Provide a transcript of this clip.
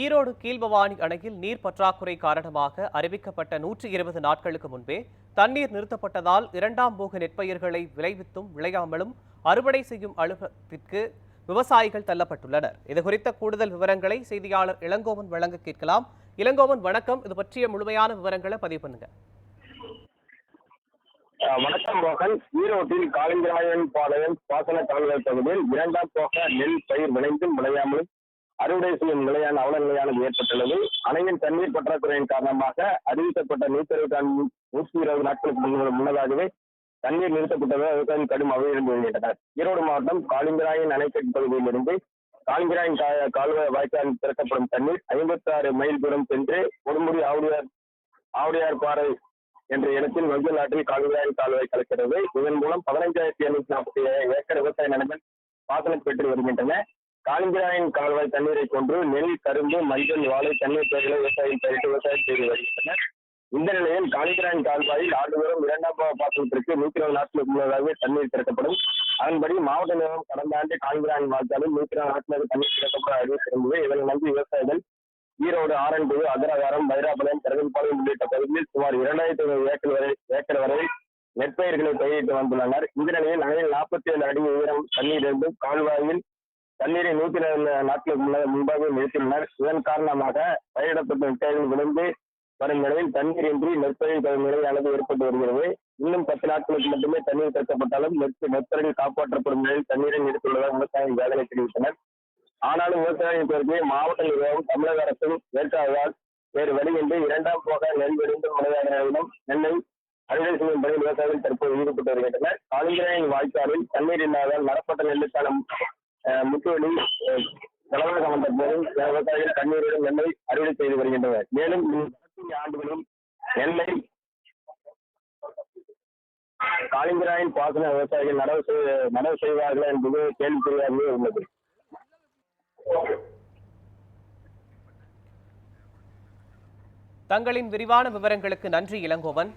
ஈரோடு கீழ்பவானி அணையில் நீர் பற்றாக்குறை காரணமாக அறிவிக்கப்பட்ட நூற்றி இருபது நாட்களுக்கு முன்பே தண்ணீர் நிறுத்தப்பட்டதால் இரண்டாம் போக நெற்பயிர்களை விளைவித்தும் விளையாமலும் அறுவடை செய்யும் அலுவலகத்திற்கு விவசாயிகள் தள்ளப்பட்டுள்ளனர். இதுகுறித்த கூடுதல் விவரங்களை செய்தியாளர் இளங்கோவன் வழங்க கேட்கலாம். இளங்கோவன் வணக்கம். இது பற்றிய முழுமையான விவரங்களை பதிவு பண்ணுங்க. வணக்கம் மோகன் ஈரோட்டில் காளிங்கராயன் பாளையம் பாசன கால்வாய் பகுதியில் இரண்டாம் போக நெல் பயிர் விளைந்தும் விளையாமலும் அறுவடை செய்யும் நிலையான அவல நிலையானது ஏற்பட்டுள்ளது. அணையின் தண்ணீர் பற்றாக்குறையின் காரணமாக அறிவிக்கப்பட்ட நூத்தி நூற்றி இருபது நாட்களுக்கு முன்ன- முன்னதாகவே தண்ணீர் நிறுத்தப்பட்டதால் விவசாயிகள் கடும் அவையிழந்து வருகின்றனர் ஈரோடு மாவட்டம் காளிங்கராயன் அணைக்கட்டு பகுதியிலிருந்து காளிங்கராயன் கா- கால்வாய் வாய்க்கால் திறக்கப்படும் தண்ணீர் ஐம்பத்தி ஆறு மைல் தூரம் சென்று கொடுமுடி ஆவுடையார் ஆவுடையார் பாறை என்ற இடத்தில் மஞ்சள் ஆற்றில் கால்வாய் கால்வாய் கலக்கிறது. இதன் மூலம் பதினைஞ்சாயிரத்தி எழுநூத்தி நாற்பத்தி ஏழு ஏக்கர் விவசாய நிலங்கள் பாசனம் பெற்று வருகின்றன. காலிங்கராயன் கால்வாய் தண்ணீரை கொண்டு நெல் கரும்பு மஞ்சள் வாழை தண்ணீர் பயிர்களை விவசாயம் பயிரிட்டு விவசாயம் செய்து வருகின்றனர். இந்த நிலையில் காலிங்கராயன் கால்வாயில் ஆண்டுதோறும் இரண்டாம் பாசனத்திற்கு நூத்தி இருபது நாட்களுக்கு முன்னதாகவே தண்ணீர் திறக்கப்படும். அதன்படி மாவட்ட நிறுவனம் கடந்த ஆண்டு காலிங்கராயன் வாய்க்காலில் நூத்தி இருபது நாட்களுக்கு தண்ணீர் திறக்கப்பட அறிவித்திருந்தது இதனை நம்பி விவசாயிகள் ஈரோடு ஆரன்புது அகரகாரம் பைராபாளையம் கருங்கல்பாளையம் உள்ளிட்ட பகுதியில் சுமார் இரண்டாயிரத்தி ஐநூறு ஏக்கர் வரை ஏக்கர் வரை நெற்பயிர்களை பயிரிட்டு வந்துள்ளனர். இந்த நிலையில் அணையில் நாற்பத்தி ஏழு அடி உயரம் தண்ணீர் இருந்தும் கால்வாயில் தண்ணீரை நூத்தி இருபது நாட்களுக்கு முன்ன- முன்பாக நிறுத்தினர் இதன் காரணமாக பயிரிடப்பட்ட நெற்பயிர்கள் விழுந்து வரும் நிலையில் தண்ணீர் இன்றி நெற்பயிர் தரும் நிலையானது ஏற்பட்டு வருகிறது. இன்னும் பத்து நாட்களுக்கு மட்டுமே தண்ணீர் திறக்கப்பட்டாலும் நெற்ப நெற்பயிர்கள் காப்பாற்றப்படும் நிலையில் தண்ணீரை நிறுத்தியுள்ளதாக விவசாயிகள் வேதனை தெரிவித்தனர். ஆனாலும் விவசாயிகள் கோரிக்கையை மாவட்ட நிர்வாகம் தமிழக அரசும் ஏற்காததால் வேறு வழியின்றி இரண்டாம் போக நெல் விழுந்து முறையாளர்களிடம் நெல்லை அறுவடை செய்யும் பணியில் விவசாயிகள் தற்போது ஈடுபட்டு வருகின்றனர். காலிங்கரையின் வாய்க்காலில் தண்ணீர் இல்லாதால் நடப்பட்ட நெல்லுக்கான அஹ், முற்றுவலி அஹ், போதும் விவசாயிகள் தண்ணீருடன் நெல்லை அறுவடை செய்து வருகின்றனர். மேலும் ஆண்டுகளும் நெல்லை காளிங்கராயன் பாசன விவசாயிகள் நடவு செய்- நடவு செய்வார்கள் என்பது கேள்விக்குறியாகவே உள்ளது. தங்களின் விரிவான விவரங்களுக்கு நன்றி இளங்கோவன்.